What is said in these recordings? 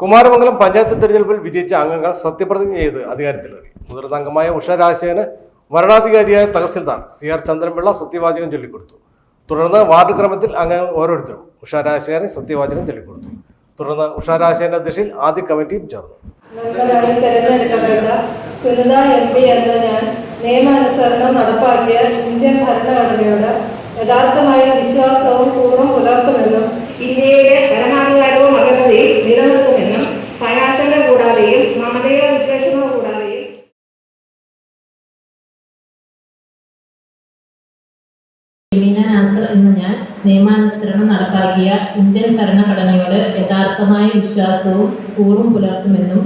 കുമാരമംഗലം പഞ്ചായത്ത് തെരഞ്ഞെടുപ്പിൽ വിജയിച്ച അംഗങ്ങൾ സത്യപ്രതിജ്ഞ ചെയ്ത് അധികാരത്തിലേറി മുതിർന്ന അംഗമായ ഉഷ രാജശേഖരന് വരണാധികാരിയായ തഹസിൽദാർ സി ആർ ചന്ദ്രൻപിള്ള സത്യവാചകം ചൊല്ലിക്കൊടുത്തു. തുടർന്ന് വാർഡ് ക്രമത്തിൽ അംഗങ്ങൾ ഓരോരുത്തരും ഉഷ രാജശേഖരൻ സത്യവാചകം ചൊല്ലിക്കൊടുത്തു. തുടർന്ന് ഉഷ രാജശേഖരന്റെ അധ്യക്ഷയിൽ ആദ്യ കമ്മിറ്റിയും ചേർന്നു. ഇന്ത്യൻ യഥാർത്ഥമായ വിശ്വാസവും പൂർവം പുലർത്തുമെന്നും ഇന്ത്യയുടെ കൂടാതെയും മമതയോ വിദ്വേഷമോ കൂടാതെയും എന്ന ഞാൻ നിയമാനുസരണം നടപ്പാക്കിയ ഇന്ത്യൻ ഭരണഘടനയോട് യഥാർത്ഥമായ വിശ്വാസവും കൂറും പുലർത്തുമെന്നും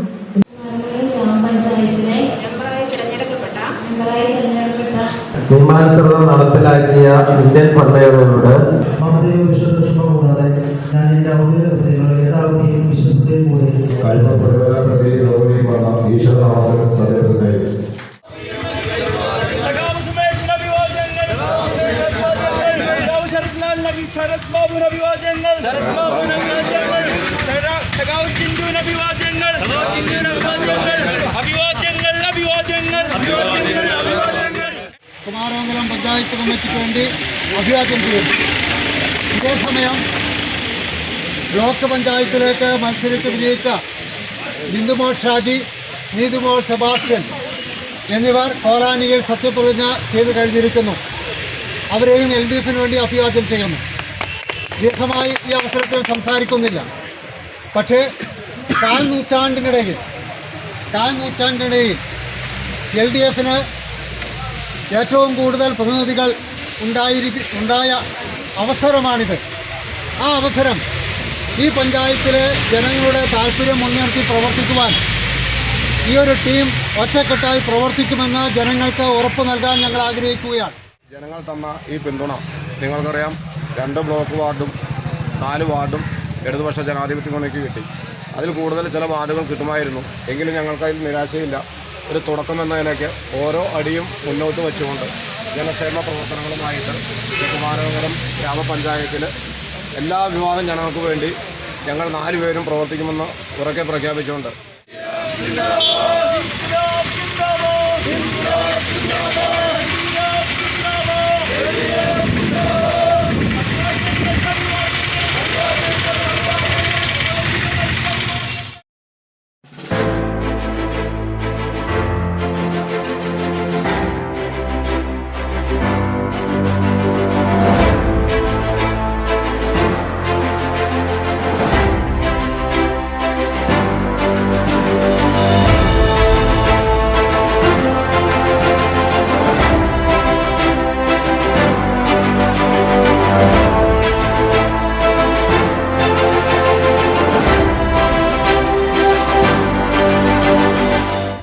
നിയമാനുസൃതം നടപ്പിലാക്കിയ ഇന്ത്യൻ ഭരണഘടനയോട് ലാലിന് അഭിവാദ്യങ്ങൾ ശരത് ബാബുവിന് അഭിവാദ്യങ്ങൾ സഖാവ് ചിന്തുവിന് അഭിവാദ്യങ്ങൾ അഭിവാദ്യങ്ങൾ. അഭിവാദ്യങ്ങൾ അഭിവാദ്യങ്ങൾ. കുമാരമംഗലം പഞ്ചായത്ത് കമ്മിറ്റിക്ക് വേണ്ടി അഭിവാദ്യം ചെയ്യുന്നു. ഇതേസമയം ബ്ലോക്ക് പഞ്ചായത്തിലേക്ക് മത്സരിച്ച് വിജയിച്ച ബിന്ദുമോൾ ഷാജി നീതുമോൾ സെബാസ്റ്റ്യൻ എന്നിവർ കോലാനിയിൽ സത്യപ്രതിജ്ഞ ചെയ്തു കഴിഞ്ഞിരിക്കുന്നു. അവരെയും എൽ ഡി എഫിന് വേണ്ടി അഭിവാദ്യം ചെയ്യുന്നു. ദീർഘമായി ഈ അവസരത്തിൽ സംസാരിക്കുന്നില്ല. പക്ഷേ കാൽ നൂറ്റാണ്ടിനിടയിൽ കാൽ നൂറ്റാണ്ടിനിടയിൽ എൽ ഡി എഫിന് ഏറ്റവും കൂടുതൽ പ്രതിനിധികൾ ഉണ്ടായിരി ഉണ്ടായ അവസരമാണിത്. ആ അവസരം ഈ പഞ്ചായത്തിലെ ജനങ്ങളുടെ താല്പര്യം മുൻനിർത്തി പ്രവർത്തിക്കുവാൻ ഈ ഒരു ടീം ഒറ്റക്കെട്ടായി പ്രവർത്തിക്കുമെന്ന് ജനങ്ങൾക്ക് ഉറപ്പ് നൽകാൻ ഞങ്ങൾ ആഗ്രഹിക്കുകയാണ്. ജനങ്ങൾ തന്ന ഈ പിന്തുണ നിങ്ങൾക്കറിയാം. രണ്ട് ബ്ലോക്ക് വാർഡും നാല് വാർഡും ഇടതുപക്ഷ ജനാധിപത്യ മുന്നണിക്ക് കിട്ടി. അതിൽ കൂടുതൽ ചില വാർഡുകൾ കിട്ടുമായിരുന്നു. എങ്കിലും ഞങ്ങൾക്കതിൽ നിരാശയില്ല. ഒരു തുടക്കം എന്നതിനൊക്കെ ഓരോ അടിയും മുന്നോട്ട് വെച്ചുകൊണ്ട് ജനക്ഷേമ പ്രവർത്തനങ്ങളുമായിട്ട് കുമാരനഗരം ഗ്രാമപഞ്ചായത്തിൽ എല്ലാ വിഭാഗം ജനങ്ങൾക്ക് വേണ്ടി ഞങ്ങൾ നാല് പേരും പ്രവർത്തിക്കുമെന്ന് ഉറക്കെ പ്രഖ്യാപിച്ചുകൊണ്ട്.